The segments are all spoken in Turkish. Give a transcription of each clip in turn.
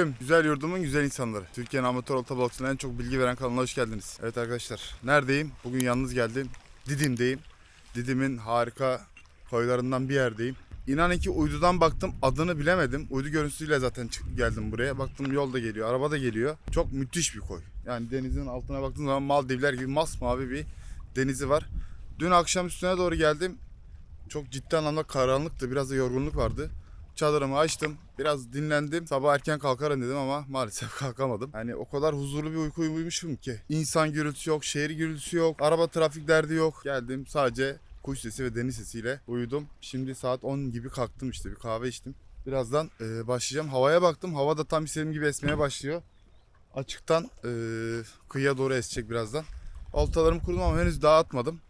Selamünaleyküm. Güzel yurdumun güzel insanları. Türkiye'nin amatör olta balıkçılığına en çok bilgi veren kanalına hoş geldiniz. Evet arkadaşlar, neredeyim? Bugün yalnız geldim. Didim'deyim. Didim'in harika koylarından bir yerdeyim. İnanın ki uydudan baktım adını bilemedim. Uydu görüntüsüyle zaten geldim buraya. Baktım yolda geliyor, araba da geliyor. Çok müthiş bir koy. Yani denizin altına baktığım zaman Maldivler gibi masmavi bir denizi var. Dün akşam üstüne doğru geldim. Çok ciddi anlamda karanlıktı. Biraz da yorgunluk vardı. Çadırımı açtım. Biraz dinlendim. Sabah erken kalkarım dedim ama maalesef kalkamadım. Hani o kadar huzurlu bir uyku uyumuşum ki. İnsan gürültüsü yok, şehir gürültüsü yok, araba trafik derdi yok. Geldim sadece kuş sesi ve deniz sesiyle uyudum. Şimdi saat 10 gibi kalktım işte bir kahve içtim. Birazdan e, başlayacağım. Havaya baktım. Hava da tam istediğim gibi esmeye başlıyor. Açıktan e, kıyıya doğru esecek birazdan. Oltalarımı kurdum ama henüz dağıtmadım.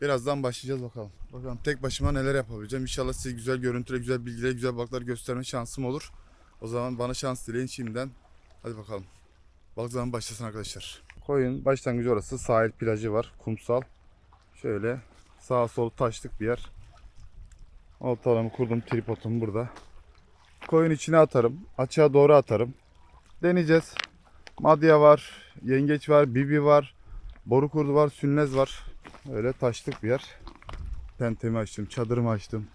Birazdan başlayacağız bakalım. Bakalım tek başıma neler yapabileceğim. İnşallah size güzel görüntüle, güzel bilgiyle, güzel balıklar gösterme şansım olur. O zaman bana şans dileyin şimdiden. Hadi bakalım. Balık zaman başlasın arkadaşlar. Koyun başlangıcı orası. Sahil plajı var. Kumsal. Şöyle sağ sol taşlık bir yer. Oltalarımı kurdum. Tripodum burada. Koyun içine atarım. Açığa doğru atarım. Deneyeceğiz. Madya var. Yengeç var. Bibi var. Boru kurdu var. Sünnez var. Öyle taşlık bir yer. Tentemi açtım, çadırımı açtım.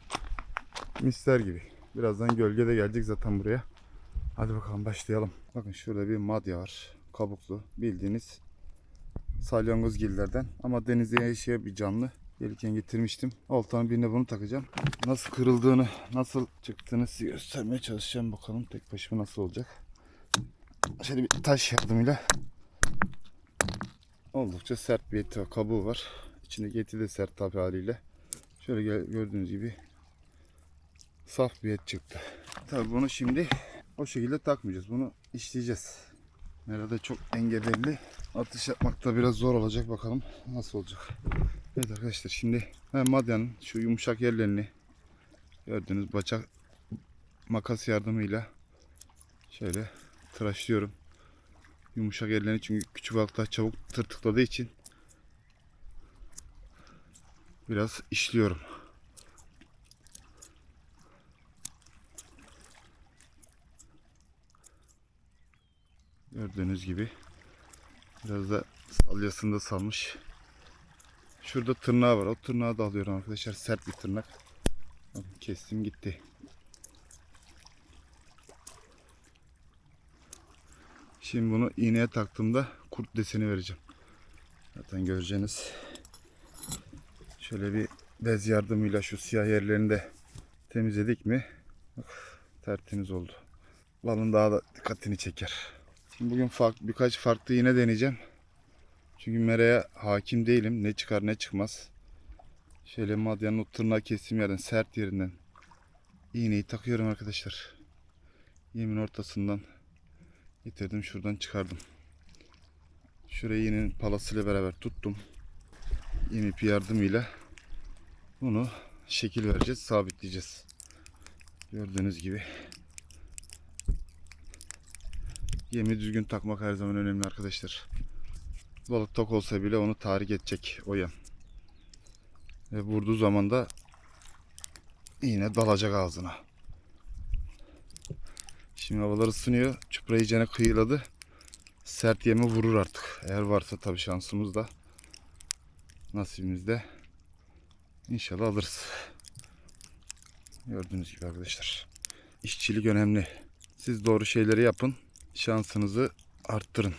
Misler gibi. Birazdan gölge de gelecek zaten buraya. Hadi bakalım başlayalım. Bakın şurada bir madya var. Kabuklu. Bildiğiniz salyangoz gillerden. Ama denizde yaşayan bir canlı. Gelirken getirmiştim. Oltanın birine bunu takacağım. Nasıl kırıldığını, nasıl çıktığını size göstermeye çalışacağım. Bakalım tek başıma nasıl olacak. Şöyle bir taş yardımıyla oldukça sert bir eti var, kabuğu var. İçindeki eti de sert tabi haliyle. Şöyle gördüğünüz gibi saf bir et çıktı. Tabi bunu şimdi o şekilde takmayacağız. Bunu işleyeceğiz. Nerede çok engebelli. Atış yapmakta biraz zor olacak. Bakalım nasıl olacak. Evet arkadaşlar şimdi madyanın şu yumuşak yerlerini gördüğünüz bıçak makas yardımıyla şöyle tıraşlıyorum. Yumuşak yerlerini çünkü küçük balıklar çabuk tırtıkladığı için biraz işliyorum. Gördüğünüz gibi biraz da salyasında salmış. Şurada tırnağı var. O tırnağı da alıyorum arkadaşlar. Sert bir tırnak. Kestim gitti. Şimdi bunu iğneye taktığımda kurt deseni vereceğim. Zaten göreceğiniz. Şöyle bir bez yardımıyla şu siyah yerlerini de temizledik mi? Bak, tertemiz oldu. Balın daha da dikkatini çeker. Şimdi bugün farklı, birkaç farklı iğne deneyeceğim. Çünkü mereye hakim değilim. Ne çıkar ne çıkmaz. Şöyle madyanın o tırnağı kestiğim yerden sert yerinden iğneyi takıyorum arkadaşlar. Yemin ortasından getirdim şuradan çıkardım. Şurayı iğnenin palasıyla beraber tuttum. İğne ipi yardımıyla bunu şekil vereceğiz, sabitleyeceğiz. Gördüğünüz gibi. Yemi düzgün takmak her zaman önemli arkadaşlar. Balık tok olsa bile onu tahrik edecek o yem. Ve vurduğu zaman da iğne dalacak ağzına. Şimdi havalar ısınıyor. Çupra iyicene kıyıladı. Sert yemi vurur artık. Eğer varsa tabii şansımız da nasibimizde inşallah alırız. Gördüğünüz gibi arkadaşlar. İşçilik önemli. Siz doğru şeyleri yapın. Şansınızı arttırın.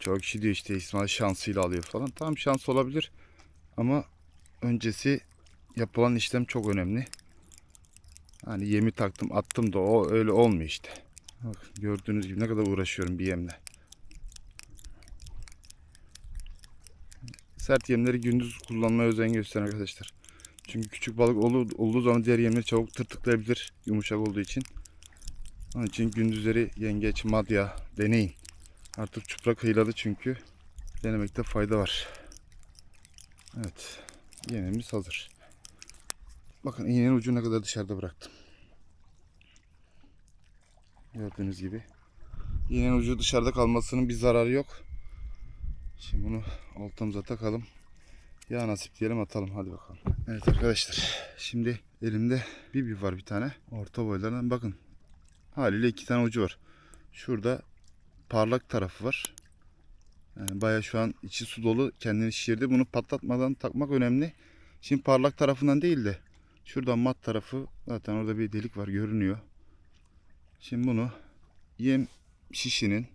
Çok kişi diyor işte İsmail şansıyla alıyor falan. Tamam şans olabilir. Ama öncesi yapılan işlem çok önemli. Hani yemi taktım attım da o öyle olmuyor işte. Bak gördüğünüz gibi ne kadar uğraşıyorum bir yemle. Sert yemleri gündüz kullanmaya özen gösterin arkadaşlar. Çünkü küçük balık olduğu, zaman diğer yemleri çabuk tırtıklayabilir yumuşak olduğu için. Onun için gündüzleri yengeç, madya deneyin. Artık çupra kıyıladı çünkü. Denemekte fayda var. Evet. Yemimiz hazır. Bakın iğnenin ucunu ne kadar dışarıda bıraktım. Gördüğünüz gibi. İğnenin ucu dışarıda kalmasının bir zararı yok. Şimdi bunu oltamıza takalım. Ya nasip diyelim atalım hadi bakalım. Evet arkadaşlar şimdi elimde bibi var bir tane. Orta boylardan bakın. Haliyle iki tane ucu var. Şurada parlak tarafı var. Yani baya şu an içi su dolu kendini şişirdi. Bunu patlatmadan takmak önemli. Şimdi parlak tarafından değil de şuradan mat tarafı zaten orada bir delik var görünüyor. Şimdi bunu yem şişinin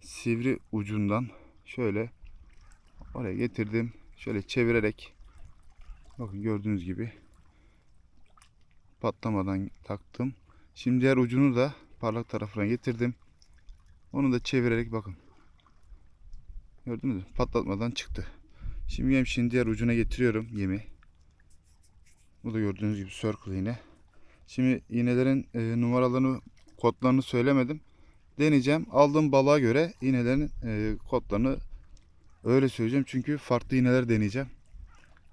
sivri ucundan şöyle oraya getirdim. Şöyle çevirerek bakın gördüğünüz gibi patlamadan taktım. Şimdi diğer ucunu da parlak tarafına getirdim. Onu da çevirerek bakın. Gördünüz mü? Patlatmadan çıktı. Şimdi yem şimdi diğer ucuna getiriyorum yemi. Bu da gördüğünüz gibi circle iğne. Şimdi iğnelerin e, numaralarını, kodlarını söylemedim. Deneyeceğim. Aldığım balığa göre iğnelerin e, kodlarını öyle söyleyeceğim. Çünkü farklı iğneler deneyeceğim.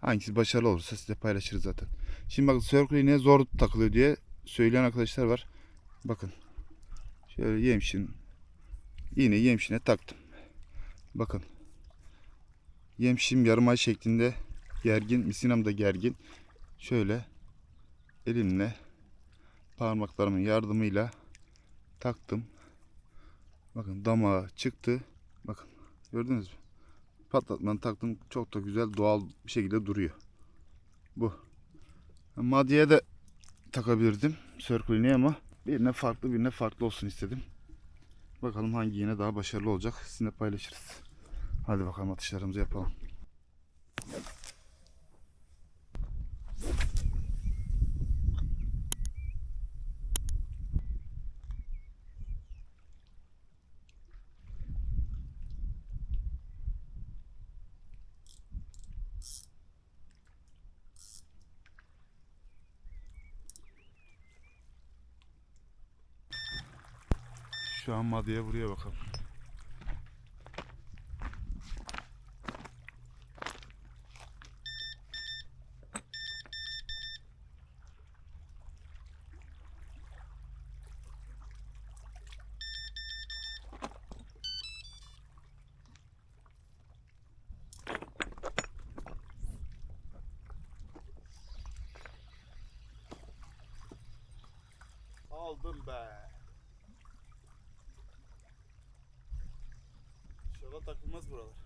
Hangisi başarılı olursa size paylaşırız zaten. Şimdi bakın circle iğneye zor takılıyor diye söyleyen arkadaşlar var. Bakın. Şöyle yemşin iğneyi yemşine taktım. Bakın. Yemşim yarım ay şeklinde gergin. Misinam da gergin. Şöyle elimle parmaklarımın yardımıyla taktım. Bakın damağa çıktı. Bakın gördünüz mü? Patlatmadan taktım. Çok da güzel doğal bir şekilde duruyor. Bu. Maddeye de takabilirdim. Circle ama birine farklı birine farklı olsun istedim. Bakalım hangi iğne daha başarılı olacak. Sizinle paylaşırız. Hadi bakalım atışlarımızı yapalım. Şu an maddeye vuruyor bakalım. Aldım be. İnşallah takılmaz buralar.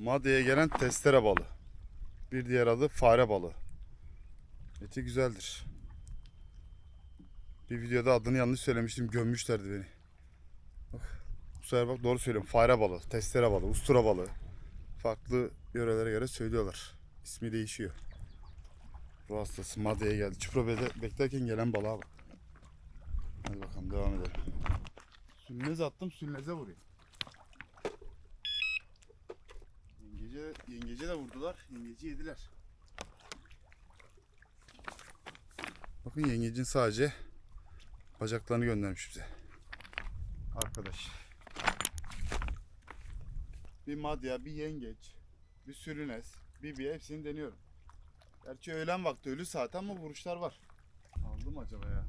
Maddeye gelen testere balı. Bir diğer adı fare balığı. Eti güzeldir. Bir videoda adını yanlış söylemiştim. Gömmüşlerdi beni. Bu sefer bak doğru söylüyorum. Fare balığı, testere balığı, ustura balığı. Farklı yörelere göre söylüyorlar. İsmi değişiyor. Ruh hastası Made'ye geldi. Çuprabe'de beklerken gelen balığa bak. Hadi bakalım devam edelim. Sülnez attım sülneze vuruyor. Yengece, yengece de vurdular. Yengeci yediler. Bakın yengecin sadece bacaklarını göndermiş bize. Arkadaş. Bir madya, bir yengeç, bir sürünes, bir bir hepsini deniyorum. Gerçi öğlen vakti ölü saat ama vuruşlar var. Aldım acaba ya?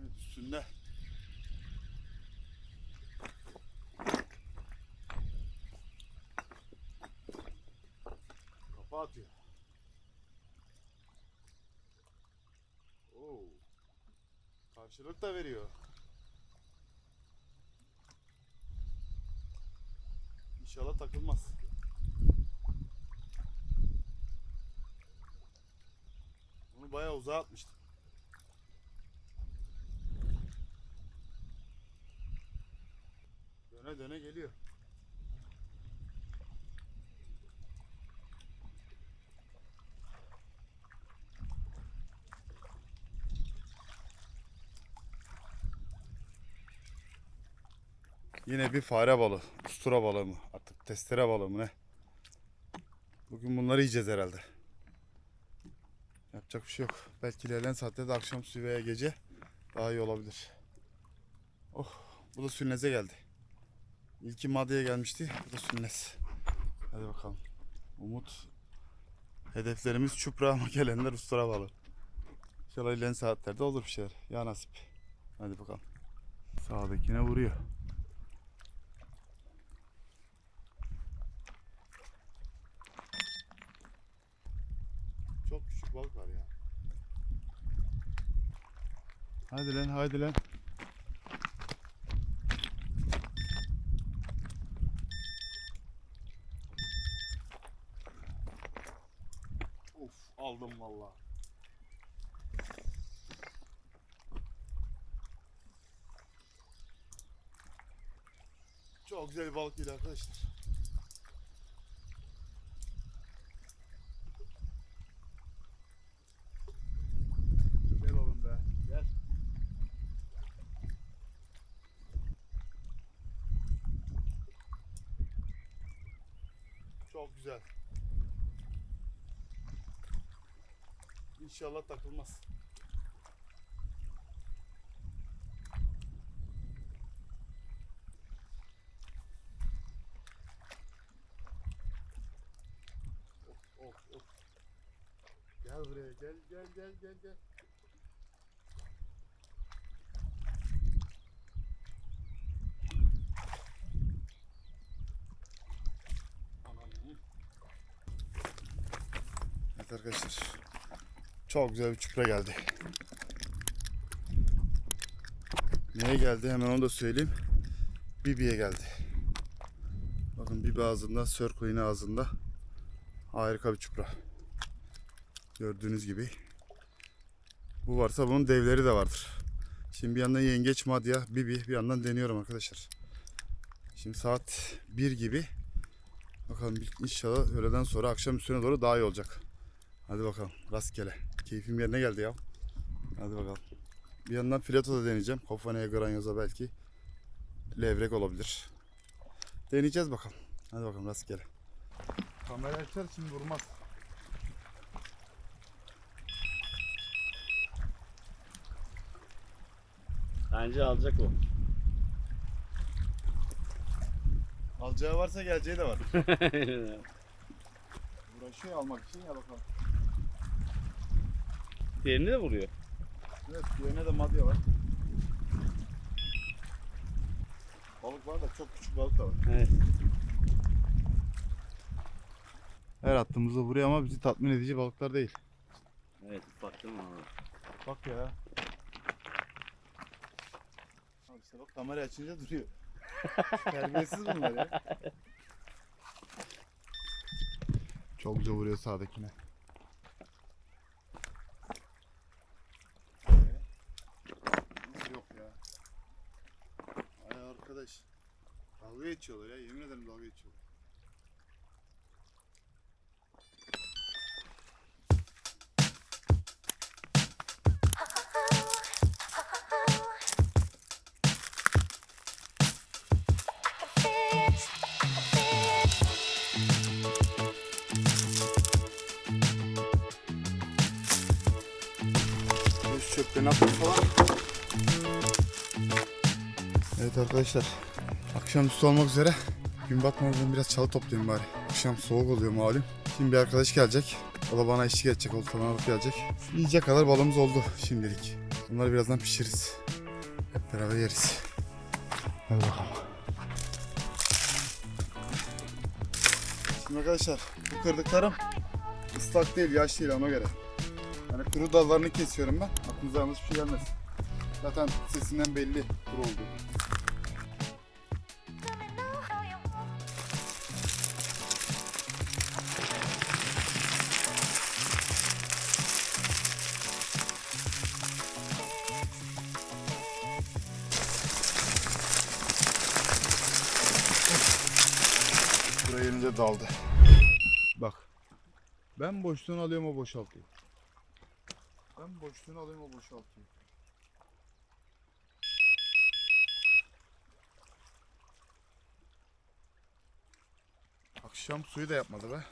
Evet üstünde. Kafa atıyor. Oo. Karşılık da veriyor. İnşallah takılmaz. Bunu bayağı uzağa atmıştım. Döne geliyor. Yine bir fare balığı, ustura balığı mı artık testere balığı mı ne? Bugün bunları yiyeceğiz herhalde. Yapacak bir şey yok. Belki ilerleyen saatte de akşam suyu veya gece daha iyi olabilir. Oh bu da sülneze geldi. İlki maddeye gelmişti. Bu da sülnez. Hadi bakalım. Umut hedeflerimiz çupra ama gelenler ustura bağlı. İnşallah ilerleyen saatlerde olur bir şeyler. Ya nasip. Hadi bakalım. Sağdakine vuruyor. Çok küçük balık var ya. Hadi lan hadi lan. Of aldım valla. Çok güzel balık değil arkadaşlar. İnşallah takılmaz. Of of of. Gel buraya gel gel gel gel gel. Evet arkadaşlar. Çok güzel bir çupra geldi. Neye geldi hemen onu da söyleyeyim. Bibi'ye geldi. Bakın Bibi ağzında, Sörko yine ağzında. Harika bir çupra. Gördüğünüz gibi. Bu varsa bunun devleri de vardır. Şimdi bir yandan yengeç, madya, bibi bir yandan deniyorum arkadaşlar. Şimdi saat 1 gibi. Bakalım inşallah öğleden sonra akşam üstüne doğru daha iyi olacak. Hadi bakalım rastgele. Keyfim yerine geldi ya. Hadi bakalım. Bir yandan fileto da deneyeceğim. Kofaneye granyoza belki. Levrek olabilir. Deneyeceğiz bakalım. Hadi bakalım rastgele. Kamera açar şimdi vurmaz. Bence alacak o. Alacağı varsa geleceği de var. Uğraşıyor almak için ya bakalım. Diğerini de vuruyor. Evet yerine de madya var. Balık var da çok küçük balık da var. Evet. Her attığımızda vuruyor ama bizi tatmin edici balıklar değil. Evet baktım abi. Bak ya. Al işte bak kamera açınca duruyor. Terbiyesiz bunlar ya. Çok güzel vuruyor sağdakine. Arkadaşlar. Akşamüstü olmak üzere. Gün batmadan biraz çalı toplayayım bari. Akşam soğuk oluyor malum. Şimdi bir arkadaş gelecek. O da bana eşlik edecek. Oltadan alıp gelecek. Yiyecek kadar balımız oldu şimdilik. Bunları birazdan pişiririz. Hep beraber yeriz. Hadi bakalım. Şimdi arkadaşlar bu kırdıklarım ıslak değil, yaş değil ona göre. Yani kuru dallarını kesiyorum ben. Aklınıza yanlış bir şey gelmez. Zaten sesinden belli kuru oldu. Ben boşluğunu alıyorum o boşaltıyor. Ben boşluğunu alıyorum o boşaltıyor. Akşam suyu da yapmadı be.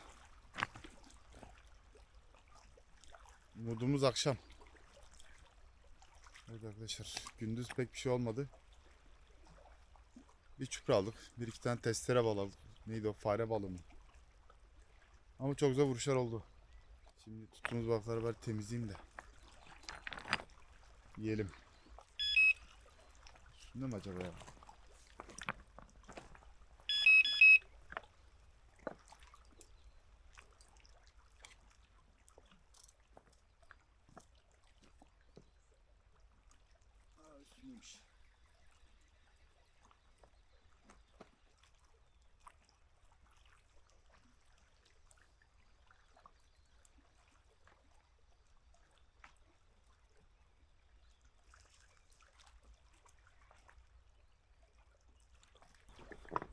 Modumuz akşam. Evet arkadaşlar gündüz pek bir şey olmadı. Bir çupra aldık. Bir iki tane testere balı aldık. Neydi o fare balığı mı? Ama çok güzel vuruşlar oldu. Şimdi tuttuğumuz balıkları böyle temizleyeyim de. Yiyelim. Üstünde mi acaba ya?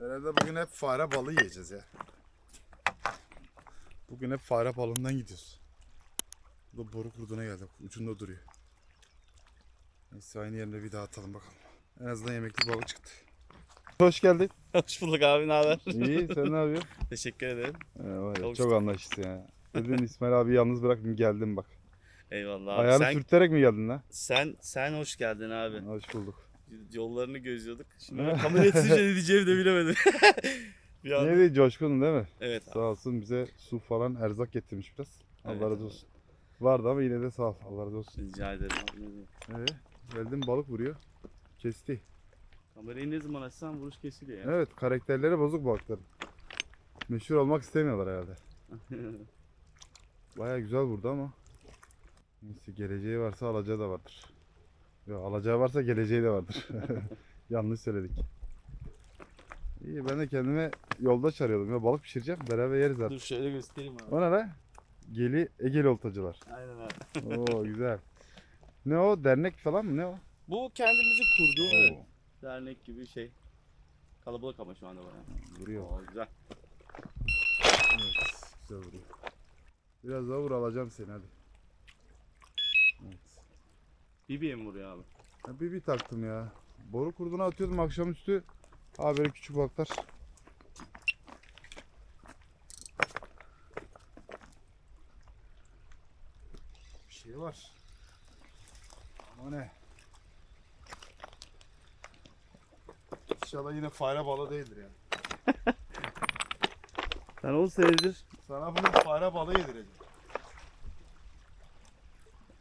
Herhalde bugün hep fare balığı yiyeceğiz ya. Bugün hep fare balığından gidiyoruz. Bu da boru kurduna geldi. Ucunda duruyor. Neyse aynı yerine bir daha atalım bakalım. En azından yemekli balık çıktı. Hoş geldin. Hoş bulduk abi ne haber? İyi sen ne yapıyorsun? Teşekkür ederim. Ee, var ya, çok anlaştık ya. Dedin İsmail abi yalnız bırakmayayım geldim bak. Eyvallah abi. Ayağını sen, sürterek mi geldin lan? sen sen hoş geldin abi. Hoş bulduk. Yollarını gözlüyorduk. Şimdi ben kamera etsince ne diyeceğimi de bilemedim. bir an. Neydi Coşkun değil mi? Evet Sağ abi. olsun bize su falan erzak getirmiş biraz. Allah Evet razı abi. olsun. Vardı ama yine de sağ ol. Allah razı olsun. Rica ederim abi. ne. Ee, geldim balık vuruyor. Kesti. Kamerayı ne zaman açsam vuruş kesiliyor ya. Evet karakterleri bozuk balıkların. Meşhur olmak istemiyorlar herhalde. Baya güzel vurdu ama. Neyse geleceği varsa alacağı da vardır. Yok alacağı varsa geleceği de vardır. Yanlış söyledik. İyi ben de kendime yoldaş arıyordum ya balık pişireceğim beraber yeriz artık. Dur şöyle göstereyim abi. O ne lan? Geli Egeli oltacılar. Aynen abi. Oo güzel. Ne o dernek falan mı ne o? Bu kendimizi kurduğu Oo, dernek gibi şey. Kalabalık ama şu anda bayağı. vuruyor. Oo, güzel. Evet güzel vuruyor. Biraz daha vur alacağım seni hadi. BB'ye mi vuruyor abi? Ya bir bir taktım ya. Boru kurduna atıyordum akşamüstü. Ha böyle küçük balıklar. Bir şey var. Ama ne? İnşallah yine fare balığı değildir ya. Ben 10 senedir Sana bunu fare balığı yedireceğim.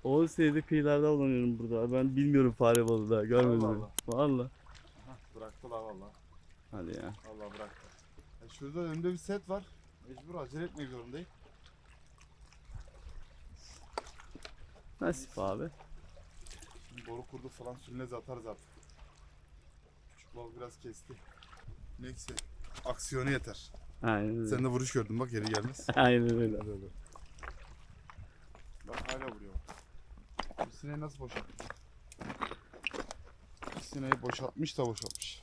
10 senedir kıyılarda avlanıyorum burada. Ben bilmiyorum fare balığı daha görmedim. Allah Valla. Aha, bıraktı la valla. Hadi ya. Allah bıraktı. Ya şurada önümde bir set var. Mecbur acele etmek zorundayım. Nasip abi. Şimdi boru kurdu falan sürünez atarız artık. Küçük balık biraz kesti. Neyse. Aksiyonu yeter. Aynen öyle. Sen de vuruş gördün bak geri gelmez. Aynen öyle. Bak hala vuruyor. Sineği nasıl boşaltmış? Bu sineği boşaltmış da boşaltmış.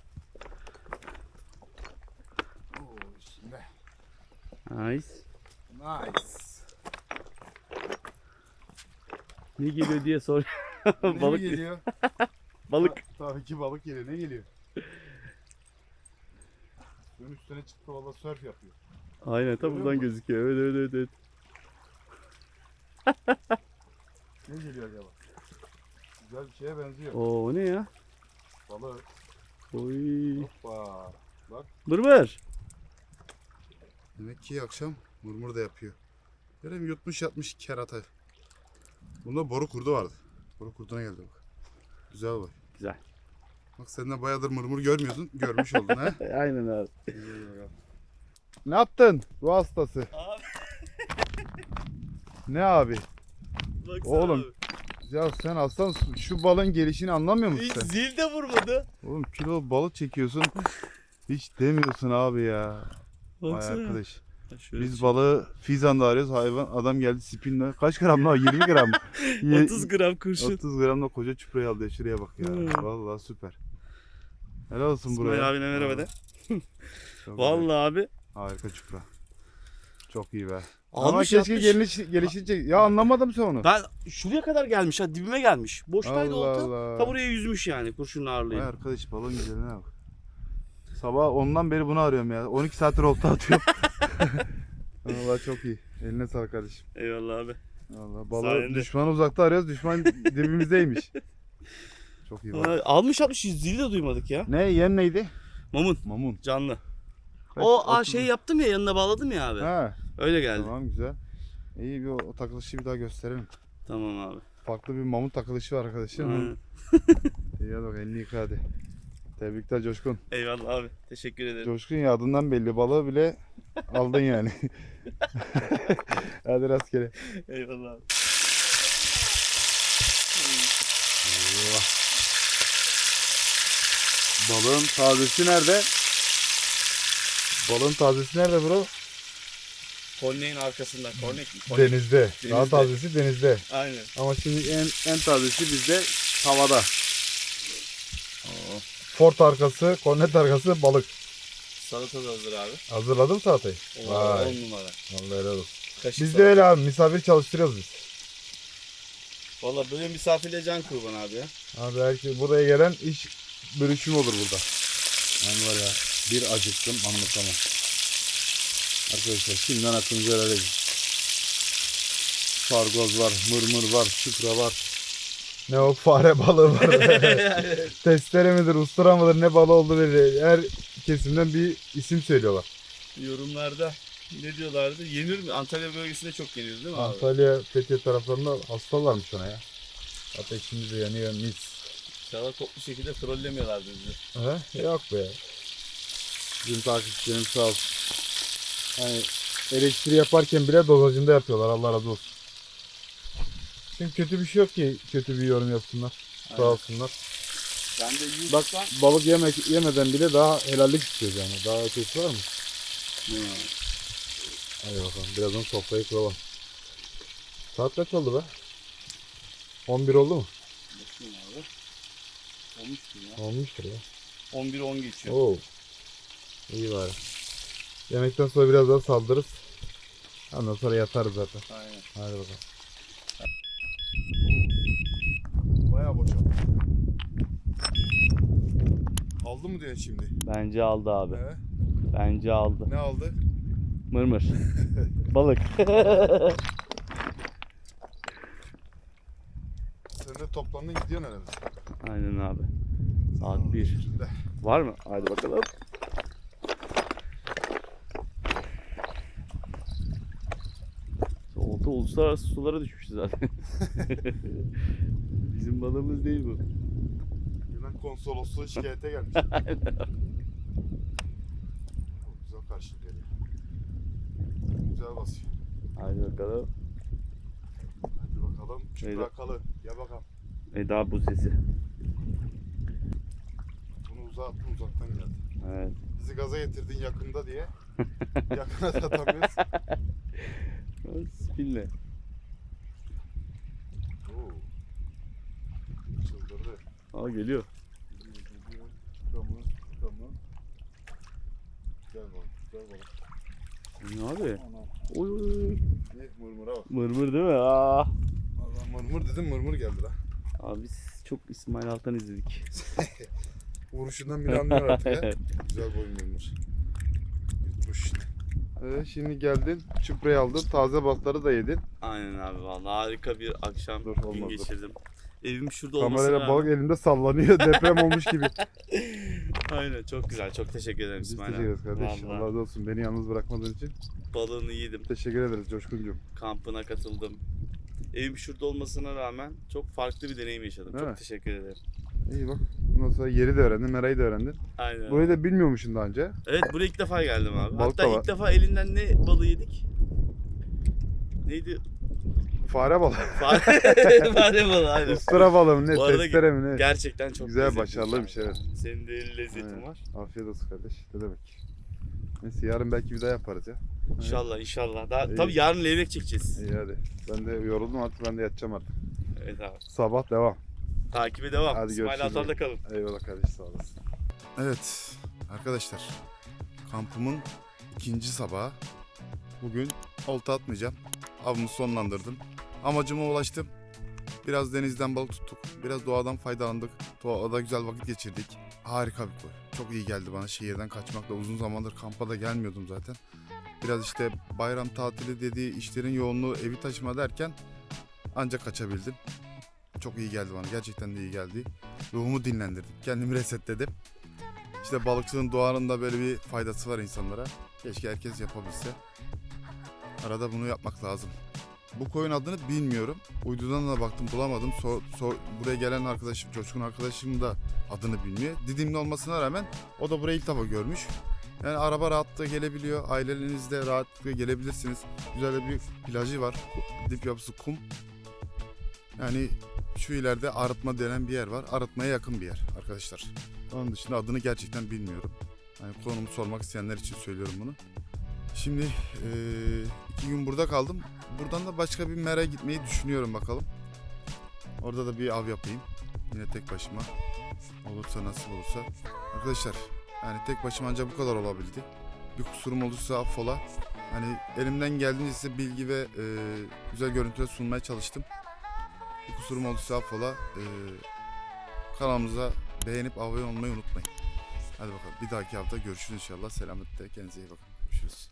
Oo üstünde. Nice. Nice. Ne geliyor diye sor. Ne mi balık geliyor? balık. Ta- Tabii ki balık geliyor. Ne geliyor? Suyun üstüne çıktı valla surf yapıyor. Aynen tam Görüyor buradan gözüküyor. Evet evet evet. evet. Ne geliyor acaba? Güzel bir şeye benziyor. Oo o ne ya? Balık. Oy. Hoppa. Bak. Mırmır. Demek ki akşam murmur da yapıyor. Göreyim yutmuş yatmış kerata. Bunda boru kurdu vardı. Boru kurduna geldi bak. Güzel bak. Güzel. Bak sen de bayağıdır mırmur görmüyordun. Görmüş oldun ha. Aynen abi. ne yaptın? Bu hastası. Abi Ne abi? baksana Oğlum, abi. Ya sen aslan şu balın gelişini anlamıyor musun sen? zil de vurmadı. Oğlum kilo balık çekiyorsun. Hiç demiyorsun abi ya. Vay Baksana. arkadaş. Şöyle Biz çık- balığı Fizan'da arıyoruz. Hayvan adam geldi spinle. Kaç gram lan? 20 gram mı? Ye- 30 gram kurşun. 30 gramla koca çuprayı aldı. ya. Şuraya bak ya. Hmm. Vallahi süper. Helal olsun İsmail buraya. abine merhaba de. Vallahi abi. Harika çupra. Çok iyi be. Almış Ama keşke yapmış. geliş, gelişince... Ya anlamadım sen onu. Ben şuraya kadar gelmiş ha dibime gelmiş. Boştaydı Allah olta. Allah. Ta buraya yüzmüş yani kurşunun Vay ağırlığı. arkadaş balığın güzeline bak. Sabah ondan beri bunu arıyorum ya. 12 saattir olta atıyorum. Vallahi çok iyi. Eline sağlık kardeşim. Eyvallah abi. Allah balığı Sayende. düşmanı uzakta arıyoruz. Düşman dibimizdeymiş. Çok iyi balık. Aa, almış almış zili de duymadık ya. Ne yem neydi? Mamun Mamun. canlı. Kaç? O aa, Otuz- şey yaptım ya yanına bağladım ya abi. Ha, Öyle geldi. tamam güzel. İyi bir o, o takılışı bir daha gösterelim. Tamam abi. Farklı bir mamut takılışı var. Aynen. İyi hadi bak elini yıka hadi. Tebrikler Coşkun. Eyvallah abi. Teşekkür ederim. Coşkun ya adından belli balığı bile aldın yani. hadi rastgele. Eyvallah abi. Balığın tazesi nerede? Balığın tazesi nerede bro? Korneğin arkasında. Kornek mi? Kornek. Denizde. Daha Denizde. tazesi denizde. Aynen. Ama şimdi en en tazesi bizde havada. Oo. Fort arkası, kornet arkası balık. Salata da hazır abi. Hazırladım salatayı. Oo, Vay. on numara. Vallahi helal olsun. Kaşık Biz de öyle abi misafir çalıştırıyoruz biz. Valla böyle misafirle can kurban abi ya. Abi herkes buraya gelen iş bölüşüm olur burada. Yani var ya bir acıktım anlatamam. Arkadaşlar şimdiden aklınızı helal edin. Sargoz var, mırmır var, şükra var. Ne o fare balığı var. Testere midir, ustura mıdır ne balığı oldu belli. Her kesimden bir isim söylüyorlar. Yorumlarda ne diyorlardı? Yenir mi? Antalya bölgesinde çok yenir değil mi abi? Antalya, Fethiye taraflarında hastalarmış ona ya. Ateşimiz de yanıyor mis. İnşallah toplu şekilde trollemiyorlardı bizi. He? Yok be. Bizim takipçilerim sağ olsun. Hani eleştiri yaparken bile dozajında yapıyorlar. Allah razı olsun. Çünkü kötü bir şey yok ki kötü bir yorum yapsınlar. Sağ olsunlar. Ben de. Bak balık yemek yemeden bile daha helallik istiyoruz yani. Daha ötesi var mı? Hmm. Hadi bakalım. Birazdan sofrayı kuralım. Saat kaç oldu be? 11 oldu mu? Bakayım abi. Olmuştur ya. Olmuştur ya. 11 10 geçiyor. Oo. İyi bari. Yemekten sonra biraz daha saldırırız. Ondan sonra yatarız zaten. Aynen. Hadi bakalım. Bayağı boş Aldı mı diyorsun şimdi? Bence aldı abi. He? Bence aldı. Ne aldı? Mırmır. Balık. Sen de toplandın gidiyorsun herhalde. Aynen abi. Saat Tamam, 1. şimdi. Var mı? Haydi bakalım. Olta uluslararası sulara düşmüş zaten. Bizim balığımız değil bu. Yunan konsolosluğu şikayete gelmiş. Güzel karşılık geliyor. Güzel basıyor. Haydi bakalım. Hadi bakalım. Kalı. Gel bakalım. Eda bu sesi. Bunu uzağa attın uzaktan geldi. Evet. Bizi gaza getirdin yakında diye. Yakına da atamıyoruz. Spinle. Oo. Aa geliyor. Tamam, tamam. Güzel balık, güzel balık. Ne abi? Oy oy oy. Ne mırmıra bak. Mırmır değil mi? Aa. Allah mırmır dedim mırmır geldi la. Abi biz çok İsmail Altan izledik. Vuruşundan bile anlıyor artık ya. Güzel boy mırmır. Yutmuş. Evet, şimdi geldin, çuprayı aldın, taze balıkları da yedin. Aynen abi vallahi harika bir akşam Dur, gün olmaz, dur. geçirdim. Evim şurada olmasına Kamerayla rağmen- balık elimde sallanıyor, deprem olmuş gibi. Aynen çok güzel. Çok teşekkür ederim Biz İsmail teşekkür abi. ederiz kardeş. Vallahi. Allah razı olsun beni yalnız bırakmadığın için. Balığını yedim. Teşekkür ederiz Coşkuncuğum. Kampına katıldım. Evim şurada olmasına rağmen çok farklı bir deneyim yaşadım. Değil çok mi? teşekkür ederim. İyi bak. Bundan sonra yeri de öğrendin, merayı da öğrendin. Aynen. Burayı da bilmiyormuşsun daha önce. Evet buraya ilk defa geldim abi. Balık da Hatta var. ilk defa elinden ne balığı yedik? Neydi? Fare balığı. Fare, Fare balığı aynen. Ustura balığı mı ne, Bu arada testere mi ne? Gerçekten çok Güzel, lezzetli. başarılıymış, evet. Senin de lezzetin Aynen. var. Afiyet olsun kardeş. Ne demek. Neyse yarın belki bir daha yaparız ya. İnşallah inşallah. Daha, İyi. tabii yarın levrek çekeceğiz. İyi hadi. Ben de yoruldum artık ben de yatacağım artık. Evet abi. Sabah devam. Takibe devam. Hadi İsmail görüşürüz. Altan'da kalın. Eyvallah kardeş sağ olasın. Evet arkadaşlar kampımın ikinci sabahı. Bugün olta atmayacağım. Avımı sonlandırdım. Amacıma ulaştım. Biraz denizden balık tuttuk. Biraz doğadan faydalandık. Doğada güzel vakit geçirdik. Harika bir koy. Çok iyi geldi bana şehirden kaçmakla. Uzun zamandır kampa da gelmiyordum zaten. Biraz işte bayram tatili dediği işlerin yoğunluğu evi taşıma derken ancak kaçabildim. Çok iyi geldi bana. Gerçekten de iyi geldi. Ruhumu dinlendirdim. Kendimi resetledim. İşte balıkçılığın doğanın da böyle bir faydası var insanlara. Keşke herkes yapabilse. Arada bunu yapmak lazım. Bu koyun adını bilmiyorum. Uydudan da baktım bulamadım. Sor, sor- buraya gelen arkadaşım, Coşkun arkadaşım da adını bilmiyor. Didimli olmasına rağmen o da burayı ilk defa görmüş. Yani araba rahatlıkla gelebiliyor. Ailelerinizle rahatlıkla gelebilirsiniz. Güzel de bir plajı var. Dip yapısı kum. Yani şu ileride arıtma denen bir yer var. Arıtmaya yakın bir yer arkadaşlar. Onun dışında adını gerçekten bilmiyorum. Yani konumu sormak isteyenler için söylüyorum bunu. Şimdi eee, iki gün burada kaldım. Buradan da başka bir mera gitmeyi düşünüyorum bakalım. Orada da bir av yapayım. Yine tek başıma. Olursa nasıl olursa. Arkadaşlar yani tek başıma ancak bu kadar olabildi. Bir kusurum olursa affola. Hani elimden geldiğince size bilgi ve eee, güzel görüntüler sunmaya çalıştım. Bir kusurum olursa affola. Eee kanalımıza beğenip abone olmayı unutmayın. Hadi bakalım bir dahaki hafta görüşürüz inşallah. Selametle kendinize iyi bakın. Görüşürüz.